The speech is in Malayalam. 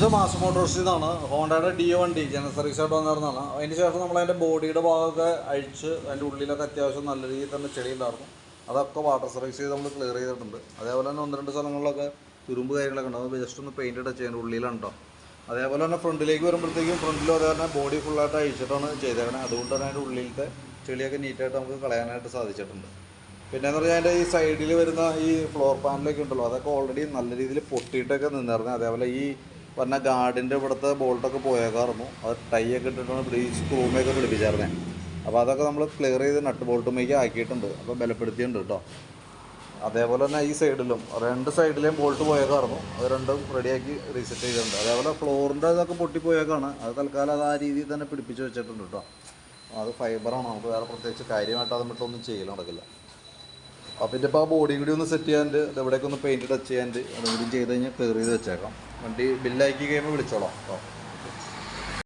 ഇത് മാസ് മോട്ടോഴ്സിൽ നിന്നാണ് ഹോണ്ടയുടെ ഡി വണ്ടി ജനറൽ സർവീസ് ആയിട്ട് വന്നിരുന്നതാണ്. അതിന് ശേഷം നമ്മൾ അതിന്റെ ബോഡിയുടെ ഭാഗമൊക്കെ അഴിച്ച് അതിന്റെ ഉള്ളിലൊക്കെ അത്യാവശ്യം നല്ല രീതിയിൽ തന്നെ ചെളി ഉണ്ടായിരുന്നു അതൊക്കെ വാട്ടർ സർവീസ് ചെയ്ത് നമ്മൾ ക്ലിയർ ചെയ്തിട്ടുണ്ട്. അതേപോലെ തന്നെ ഒന്ന് രണ്ട് സ്ഥലങ്ങളിലൊക്കെ തുരുമ്പ് കാര്യങ്ങളൊക്കെ ഉണ്ട്. അത് ജസ്റ്റ് ഒന്ന് പെയിന്റ് അടച്ച് അതിന്റെ ഉള്ളിലുണ്ടോ അതേപോലെ തന്നെ ഫ്രണ്ടിലേക്ക് വരുമ്പോഴത്തേക്കും ഫ്രണ്ടിലും അതേ തന്നെ ബോഡി ഫുള്ളായിട്ട് അഴിച്ചിട്ടാണ് ചെയ്തേക്കണത് അതുകൊണ്ട് തന്നെ അതിന്റെ ഉള്ളിലത്തെ ചെളിയൊക്കെ നീറ്റായിട്ട് നമുക്ക് കളയാനായിട്ട് സാധിച്ചിട്ടുണ്ട്. പിന്നെ എന്ന് പറഞ്ഞാൽ അതിന്റെ ഈ സൈഡിൽ വരുന്ന ഈ ഫ്ലോർ പാനലൊക്കെ ഉണ്ടല്ലോ അതൊക്കെ ഓൾറെഡി നല്ല രീതിയിൽ പൊട്ടിയിട്ടൊക്കെ നിന്നിരുന്നത് അതേപോലെ ഈ പറഞ്ഞ ഗാർഡിന്റെ ഇവിടുത്തെ ബോൾട്ടൊക്കെ പോയേക്കായിരുന്നു. അത് ടൈ ഒക്കെ ഇട്ടിട്ടാണ് ബ്രീച്ച് ക്രൂമൊക്കെ പിടിപ്പിച്ചായിരുന്നേ. അപ്പോൾ അതൊക്കെ നമ്മൾ ക്ലിയർ ചെയ്ത് നട്ട് ബോൾട്ടുമേക്ക് ആക്കിയിട്ടുണ്ട്. അപ്പോൾ ബലപ്പെടുത്തിയിട്ടുണ്ട് കേട്ടോ. അതേപോലെ തന്നെ ഈ സൈഡിലും രണ്ട് സൈഡിലെയും ബോൾട്ട് പോയേക്കായിരുന്നു. അത് രണ്ടും റെഡിയാക്കി റീസെറ്റ് ചെയ്തിട്ടുണ്ട്. അതേപോലെ ഫ്ലോറിന്റെ ഇതൊക്കെ പൊട്ടിപ്പോയേക്കാണ്. അത് തൽക്കാലം അത് ആ രീതിയിൽ തന്നെ പിടിപ്പിച്ച് വെച്ചിട്ടുണ്ട് കേട്ടോ. അത് ഫൈബറാണ് നമുക്ക് വേറെ പ്രത്യേകിച്ച് കാര്യമായിട്ട് അത് വിട്ടൊന്നും ചെയ്യൽ നടക്കില്ല. അപ്പോൾ ഇതിന്റെ ഇപ്പോൾ ആ ബോഡി കൂടി ഒന്ന് സെറ്റ് ചെയ്യാണ്ട് അതെവിടേക്കൊന്ന് പെയിന്റ് ടച്ച് ചെയ്യാണ്ട് അതും കൂടി ചെയ്ത് കഴിഞ്ഞാൽ ക്ലിയർ ചെയ്ത് വെച്ചേക്കാം. വണ്ടി ബില്ലാക്കി കഴിയുമ്പോൾ വിളിച്ചോളാം കേട്ടോ